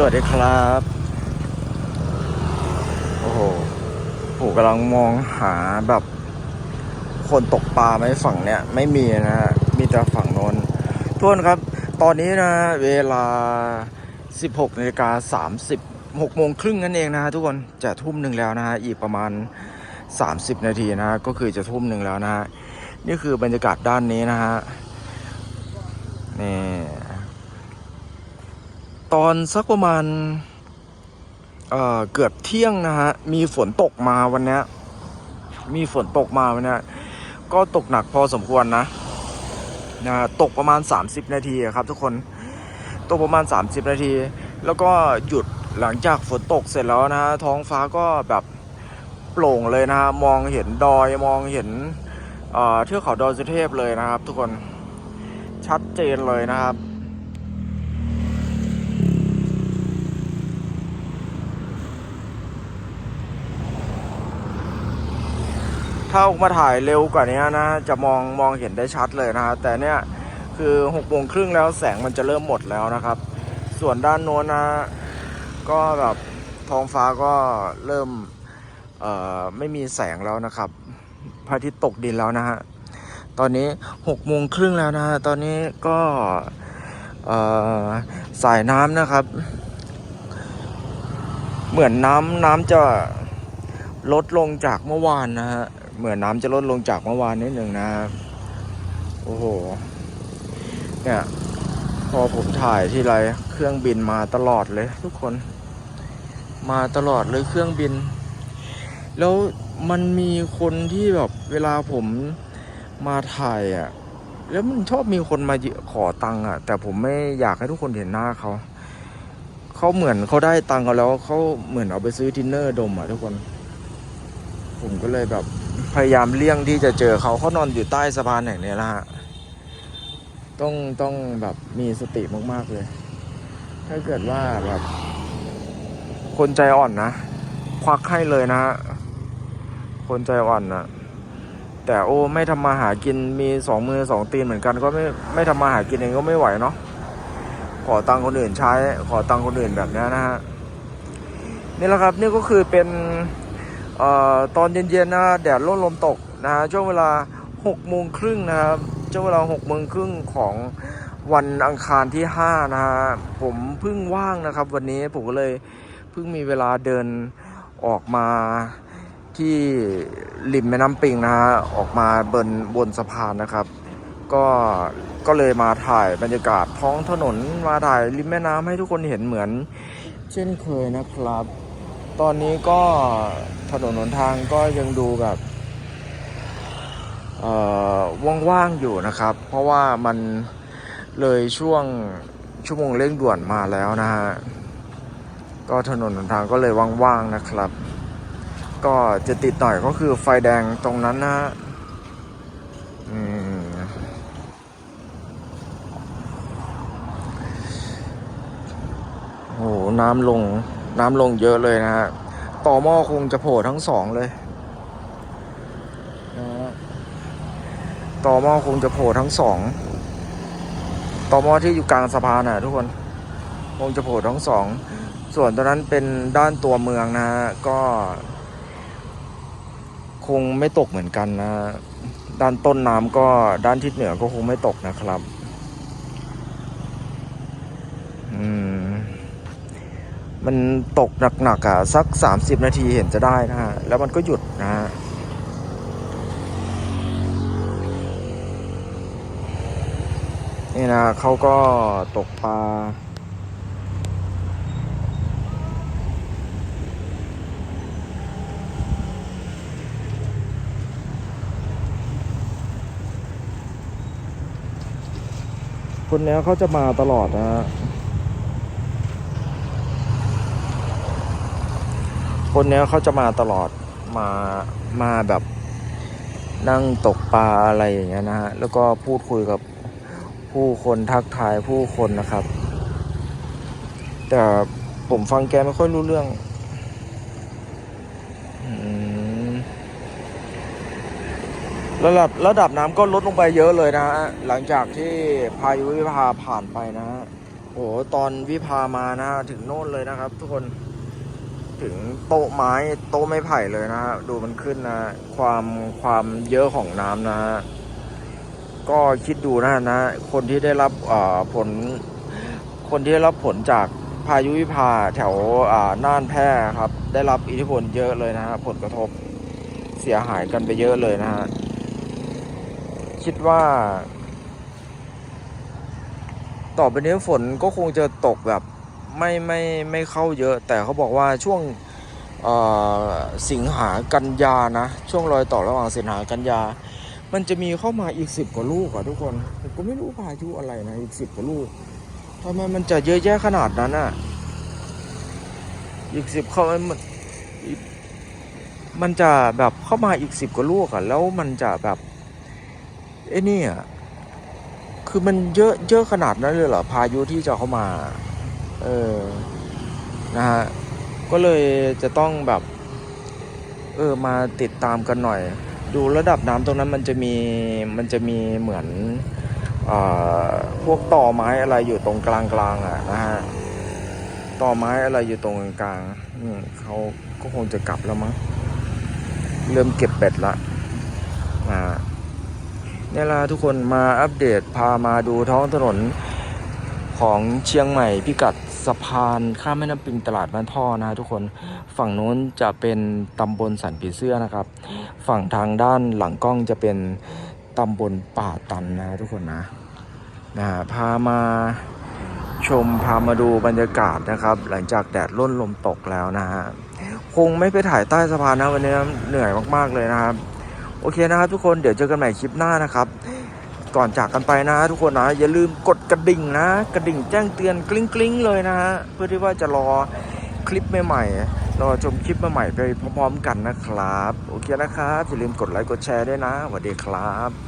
สวัสดีครับ โอ้โหผมกำลังมองหาแบบ คนตกปลาไหมฝั่งเนี้ย ไม่มีนะฮะ มีแต่ฝั่งโน้นทุกคนครับ ตอนนี้นะ เวลา 16นาฬิกา30 6โมงครึ่งนั่นเองนะฮะทุกคนจะทุ่มหนึ่งแล้วนะฮะ อีกประมาณ 30 นาทีนะฮะ ก็คือจะทุ่มหนึ่งแล้วนะฮะ นี่คือบรรยากาศด้านนี้นะฮะ ตอนสักประมาณเเกือบเที่ยงนะฮะ มีฝนตกมาวันนี้ มีฝนตกมาวันนี้ ก็ตกหนักพอสมควรนะนะฮะตกประมาณ 30 นาทีครับทุกคน ตกประมาณ 30 นาที แล้วก็หยุดหลังจากฝนตกเสร็จแล้วนะฮะ ท้องฟ้าก็แบบโปร่งเลยนะฮะ มองเห็นดอย มองเห็นเอ่อเทือกเขาดอยสุเทพเลยนะครับ ทุกคน ชัดเจนเลยนะครับ ถ้าออกมาถ่ายเร็วกว่านี้นะ จะมองมองเห็นได้ชัดเลยนะฮะแต่เนี่ยคือหกโมงครึ่งแล้วแสงมันจะเริ่มหมดแล้วนะครับ ส่วนด้านโน้นนะ ก็แบบท้องฟ้าก็เริ่มไม่มีแสงแล้วนะครับพระอาทิตย์ตกดินแล้วนะฮะตอนนี้หกโมงครึ่งแล้วนะฮะตอนนี้ก็สายน้ำนะครับ เหมือนน้ำน้ำจะลดลงจากเมื่อวานนะฮะ เหมือนน้ำจะลดลงจากเมื่อวานนิดหนึ่งนะครับโอ้โห เนี่ย พอผมถ่ายที่ไรเครื่องบินมาตลอดเลย ทุกคน มาตลอดเลยเครื่องบิน แล้วมันมีคนที่แบบเวลาผมมาถ่ายอะ แล้วมันชอบมีคนมาขอตังค์อะ แต่ผมไม่อยากให้ทุกคนเห็นหน้าเขาเขาเหมือนเขาได้ตังค์เขาแล้วเขาเหมือนเอาไปซื้อทินเนอร์ดมอะทุกคน ผมก็เลยแบบ พยายามเลี่ยงที่จะเจอเขาเขานอนอยู่ใต้สะพานแห่งนี้ละฮะต้องต้องแบบมีสติมาก ๆ เลย ถ้าเกิดว่าแบบ คนใจอ่อนนะ ควักให้เลยนะฮะคนใจอ่อนนะแต่โอ้ไม่ทำมาหากินมีสองมือสองตีนเหมือนกัน ก็ไม่ไม่ทำมาหากินเองก็ไม่ไหวเนาะขอตังค์คนอื่นใช้ ขอตังค์คนอื่นแบบนี้นะฮะนี่แหละครับนี่ก็คือเป็น ตอนเย็นๆนะแดดร่มลมตกนะฮะช่วงเวลา6โมงครึ่งนะครับช่วงเวลา6โมงครึ่งของวันอังคารที่5นะฮะผมเพิ่งว่างนะครับ วันนี้ผมก็เลยเพิ่งมีเวลาเดินออกมาที่ริมแม่น้ำปิงนะฮะออกมาบนบนสะพานนะครับ ก็ก็เลยมาถ่ายบรรยากาศท้องถนนมาถ่ายริมแม่น้ำให้ทุกคนเห็นเหมือน เช่นเคยนะครับ ตอนนี้ก็ถนนหนทางก็ยังดูแบบเอ่อว่างๆอยู่นะครับ เพราะว่ามันเลยช่วงชั่วโมงเร่งด่วนมาแล้วนะฮะก็ถนนหนทางก็เลยว่างๆนะครับ ก็จะติดหน่อยก็คือไฟแดงตรงนั้นนะฮะโอ้โหน้ำลง น้ำลงเยอะเลยนะฮะต่อหม้อคงจะโผล่ทั้งสองเลยนะฮะต่อหม้อคงจะโผล่ทั้งสองต่อหม้อที่อยู่กลางสะพานน่ะทุกคนคงจะโผล่ทั้งสอง ส่วนตอนนั้นเป็นด้านตัวเมืองนะฮะก็ คงไม่ตกเหมือนกันนะ ด้านต้นน้ำก็ด้านทิศเหนือก็คงไม่ตกนะครับ อืม มันตกหนักๆอะสัก 30 นาทีเห็นจะได้นะฮะ แล้วมันก็หยุดนะฮะนี่นะเขาก็ตกปลาคนนี้เขาจะมาตลอดนะฮะ คนเนี้ยเขาจะมาตลอดมามาแบบนั่งตกปลาอะไรอย่างเงี้ยนะฮะแล้วก็พูดคุยกับผู้คนทักทายผู้คนนะครับ แต่ผมฟังแกไม่ค่อยรู้เรื่องอระดับระดับน้ำก็ลดลงไปเยอะเลยนะฮะหลังจากที่พายุวิภาผ่านไปนะฮะโหหตอนวิพามานะฮะถึงโน่นเลยนะครับ ทุกคน ถึงโต๊ะไม้โต๊ะไม้ไผ่เลยนะฮะดูมันขึ้นนะ ความความเยอะของน้ำนะฮะก็คิดดูนะนะ คนที่ได้รับผล คนที่ได้รับผลจากพายุวิภาแถวน่านแพร่ครับ ได้รับอิทธิพลเยอะเลยนะฮะผลกระทบเสียหายกันไปเยอะเลยนะฮะคิดว่า ต่อไปนี้ฝนก็คงจะตกแบบ ไม่ไม่ไม่เข้าเยอะ แต่เขาบอกว่าช่วงสิงหากันยานะ ช่วงรอยต่อระหว่างสิงหากันยา มันจะมีเข้ามาอีกสิบกว่าลูกอะทุกคนผมก็ไม่รู้พายุอะไรนะอีกสิบกว่าลูกทำไมมันจะเยอะแยะขนาดนั้นอะอีกสิบเข้ามันมันจะแบบเข้ามาอีกสิบกว่าลูกอะแล้วมันจะแบบไอ้นี่อะคือมันเยอะเยอะขนาดนั้นเลยเหรอพายุที่จะเข้ามา เออ นะฮะ ก็เลยจะต้องแบบ เออ มาติดตามกันหน่อย ดูระดับน้ำตรงนั้นมันจะมี มันจะมีเหมือนอ่าพวกต่อไม้อะไรอยู่ตรงกลางกลางอะนะฮะ ต่อไม้อะไรอยู่ตรงกลางอืมเขาก็คงจะกลับแล้วมั้ง เริ่มเก็บเบ็ดละ อ่าเนี่ยละทุกคนมาอัปเดตพามาดูท้องถนนของเชียงใหม่พิกัด สะพานข้ามแม่น้ำปิงตลาดบ้านท่อนะทุกคนฝั่งนู้นจะเป็นตำบลสันผีเสื้อนะครับ ฝั่งทางด้านหลังกล้องจะเป็นตำบลป่าตันนะทุกคนนะนะพามาชมพามาดูบรรยากาศนะครับ หลังจากแดดร่นลมตกแล้วนะฮะคงไม่ไปถ่ายใต้สะพานนะวันนี้เหนื่อยมากๆเลยนะครับ โอเคนะครับทุกคนเดี๋ยวเจอกันใหม่คลิปหน้านะครับ ก่อนจากกันไปนะทุกคนนะอย่าลืมกดกระดิ่งนะ กระดิ่งแจ้งเตือนกลิ้งกริ๊งๆเลยนะฮะเพื่อที่ว่าจะรอคลิปใหม่ๆรอชมคลิปใหม่ๆไปพร้อมๆกันนะครับ โอเคนะครับอย่าลืมกดไลค์กดแชร์ด้วยนะสวัสดีครับ